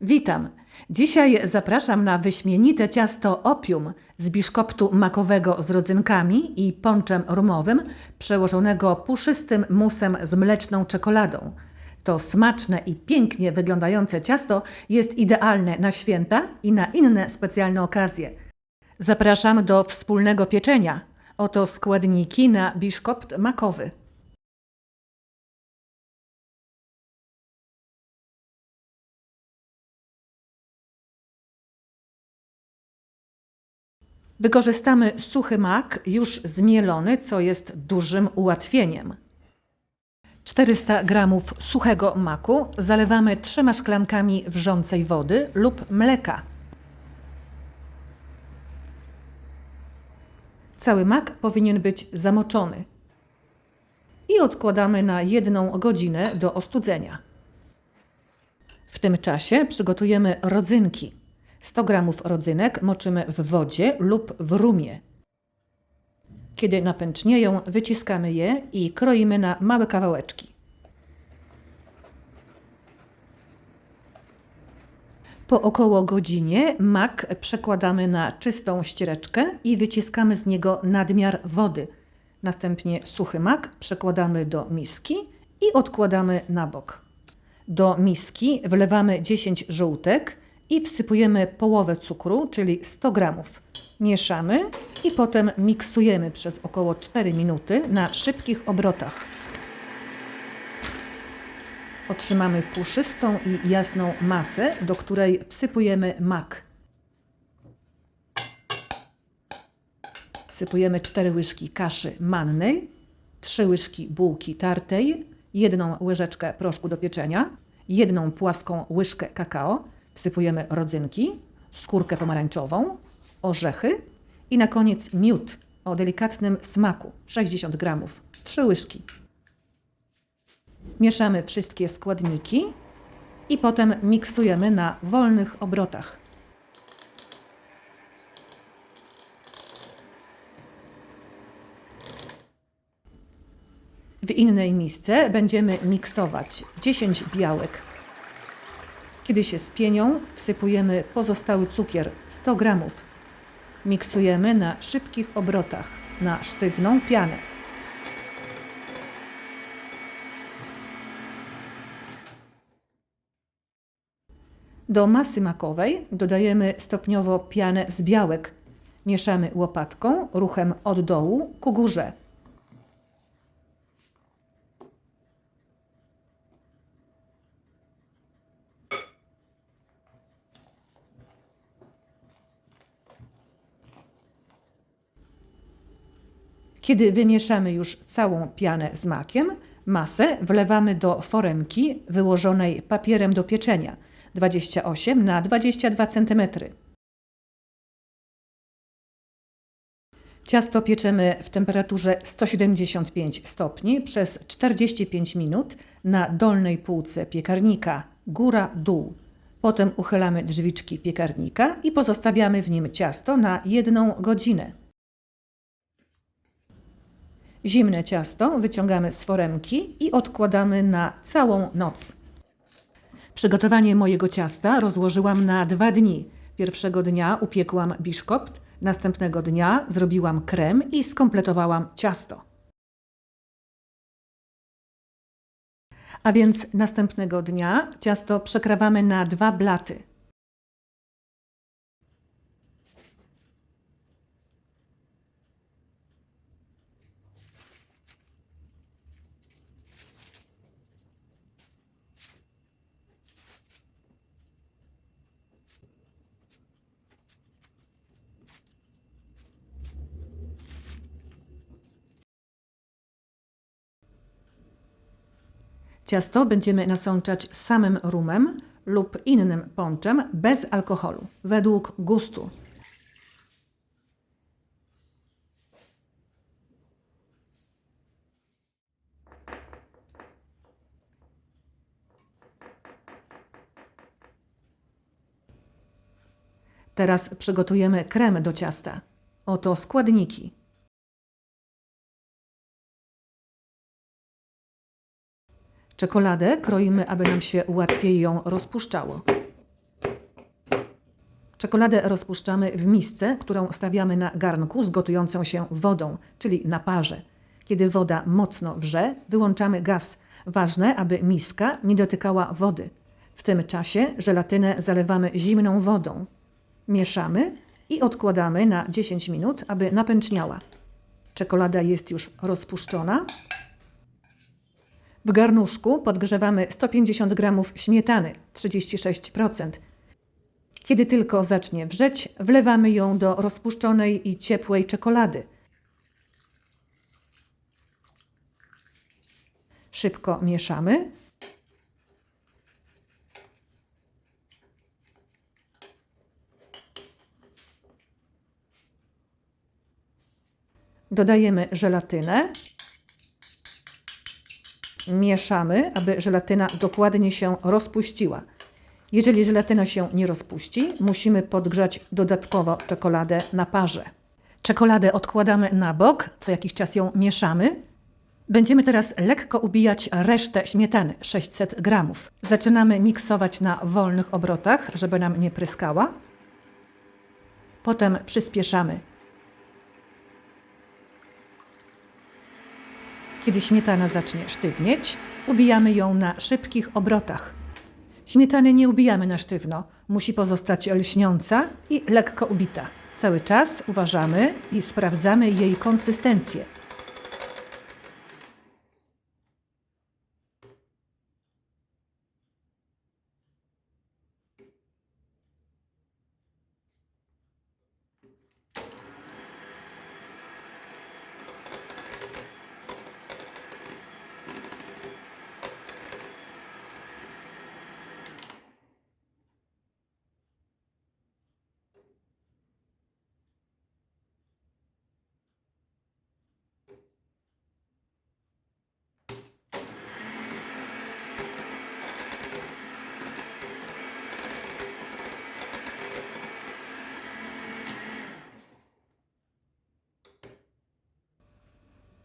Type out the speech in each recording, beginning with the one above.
Witam. Dzisiaj zapraszam na wyśmienite ciasto opium z biszkoptu makowego z rodzynkami i ponczem rumowym, przełożonego puszystym musem z mleczną czekoladą. To smaczne i pięknie wyglądające ciasto jest idealne na święta i na inne specjalne okazje. Zapraszam do wspólnego pieczenia. Oto składniki na biszkopt makowy. Wykorzystamy suchy mak, już zmielony, co jest dużym ułatwieniem. 400 g suchego maku zalewamy trzema szklankami wrzącej wody lub mleka. Cały mak powinien być zamoczony. I odkładamy na jedną godzinę do ostudzenia. W tym czasie przygotujemy rodzynki. 100 g rodzynek moczymy w wodzie lub w rumie. Kiedy napęcznieją, wyciskamy je i kroimy na małe kawałeczki. Po około godzinie mak przekładamy na czystą ściereczkę i wyciskamy z niego nadmiar wody. Następnie suchy mak przekładamy do miski i odkładamy na bok. Do miski wlewamy 10 żółtek i wsypujemy połowę cukru, czyli 100 gramów. Mieszamy i potem miksujemy przez około 4 minuty na szybkich obrotach. Otrzymamy puszystą i jasną masę, do której wsypujemy mak. Wsypujemy 4 łyżki kaszy mannej, 3 łyżki bułki tartej, jedną łyżeczkę proszku do pieczenia, jedną płaską łyżkę kakao, wsypujemy rodzynki, skórkę pomarańczową, orzechy i na koniec miód o delikatnym smaku 60 g, 3 łyżki. Mieszamy wszystkie składniki i potem miksujemy na wolnych obrotach. W innej misce będziemy miksować 10 białek. Kiedy się spienią, wsypujemy pozostały cukier 100 g. Miksujemy na szybkich obrotach na sztywną pianę. Do masy makowej dodajemy stopniowo pianę z białek. Mieszamy łopatką ruchem od dołu ku górze. Kiedy wymieszamy już całą pianę z makiem, masę wlewamy do foremki wyłożonej papierem do pieczenia 28 na 22 cm. Ciasto pieczemy w temperaturze 175 stopni przez 45 minut na dolnej półce piekarnika, góra-dół. Potem uchylamy drzwiczki piekarnika i pozostawiamy w nim ciasto na jedną godzinę. Zimne ciasto wyciągamy z foremki i odkładamy na całą noc. Przygotowanie mojego ciasta rozłożyłam na dwa dni. Pierwszego dnia upiekłam biszkopt, następnego dnia zrobiłam krem i skompletowałam ciasto. A więc następnego dnia ciasto przekrawamy na dwa blaty. Ciasto będziemy nasączać samym rumem lub innym ponczem bez alkoholu, według gustu. Teraz przygotujemy krem do ciasta. Oto składniki: Czekoladę kroimy, aby nam się łatwiej ją rozpuszczało. Czekoladę rozpuszczamy w misce, którą stawiamy na garnku z gotującą się wodą, czyli na parze. Kiedy woda mocno wrze, wyłączamy gaz. Ważne, aby miska nie dotykała wody. W tym czasie żelatynę zalewamy zimną wodą. Mieszamy i odkładamy na 10 minut, aby napęczniała. Czekolada jest już rozpuszczona. W garnuszku podgrzewamy 150 g śmietany 36%. Kiedy tylko zacznie wrzeć, wlewamy ją do rozpuszczonej i ciepłej czekolady. Szybko mieszamy. Dodajemy żelatynę. Mieszamy, aby żelatyna dokładnie się rozpuściła. Jeżeli żelatyna się nie rozpuści, musimy podgrzać dodatkowo czekoladę na parze. Czekoladę odkładamy na bok, co jakiś czas ją mieszamy. Będziemy teraz lekko ubijać resztę śmietany 600 gramów. Zaczynamy miksować na wolnych obrotach, żeby nam nie pryskała. Potem przyspieszamy. Kiedy śmietana zacznie sztywnieć, ubijamy ją na szybkich obrotach. Śmietany nie ubijamy na sztywno, musi pozostać lśniąca i lekko ubita. Cały czas uważamy i sprawdzamy jej konsystencję.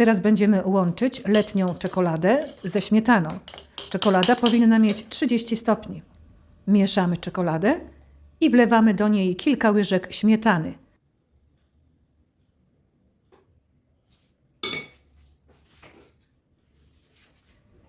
Teraz będziemy łączyć letnią czekoladę ze śmietaną. Czekolada powinna mieć 30 stopni. Mieszamy czekoladę i wlewamy do niej kilka łyżek śmietany.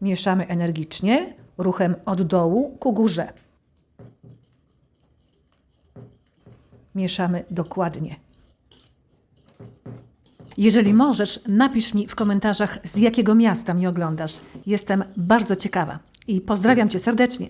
Mieszamy energicznie, ruchem od dołu ku górze. Mieszamy dokładnie. Jeżeli możesz, napisz mi w komentarzach, z jakiego miasta mnie oglądasz. Jestem bardzo ciekawa i pozdrawiam Cię serdecznie.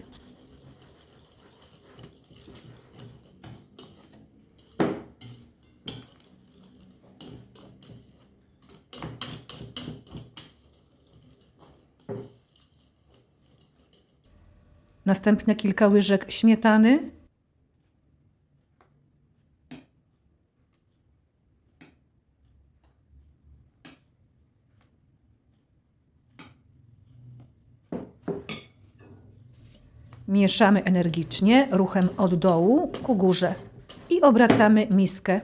Następne kilka łyżek śmietany. Mieszamy energicznie, ruchem od dołu ku górze i obracamy miskę.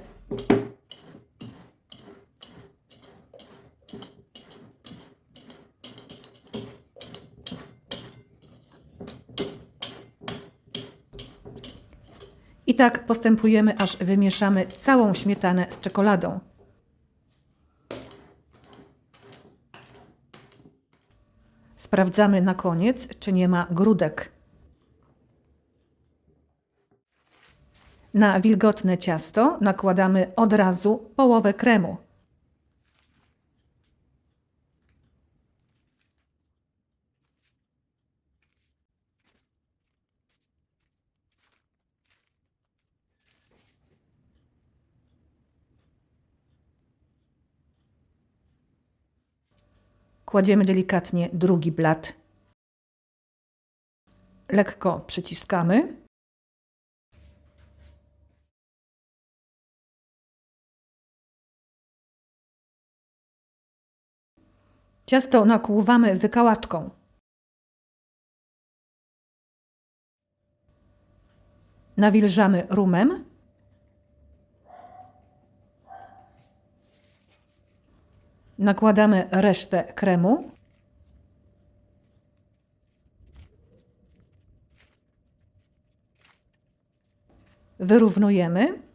I tak postępujemy, aż wymieszamy całą śmietanę z czekoladą. Sprawdzamy na koniec, czy nie ma grudek. Na wilgotne ciasto nakładamy od razu połowę kremu. Kładziemy delikatnie drugi blat. Lekko przyciskamy. Ciasto nakłuwamy wykałaczką. Nawilżamy rumem. Nakładamy resztę kremu. Wyrównujemy.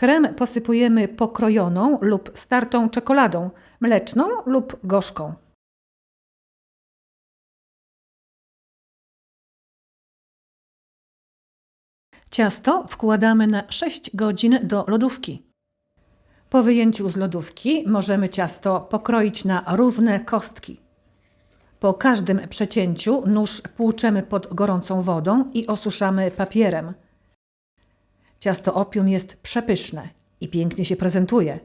Krem posypujemy pokrojoną lub startą czekoladą, mleczną lub gorzką. Ciasto wkładamy na 6 godzin do lodówki. Po wyjęciu z lodówki możemy ciasto pokroić na równe kostki. Po każdym przecięciu nóż płuczemy pod gorącą wodą i osuszamy papierem. Ciasto opium jest przepyszne i pięknie się prezentuje.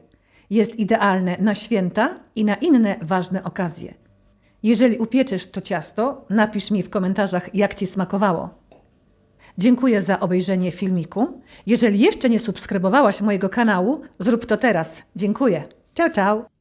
Jest idealne na święta i na inne ważne okazje. Jeżeli upieczysz to ciasto, napisz mi w komentarzach, jak ci smakowało. Dziękuję za obejrzenie filmiku. Jeżeli jeszcze nie subskrybowałaś mojego kanału, zrób to teraz. Dziękuję. Ciao, ciao.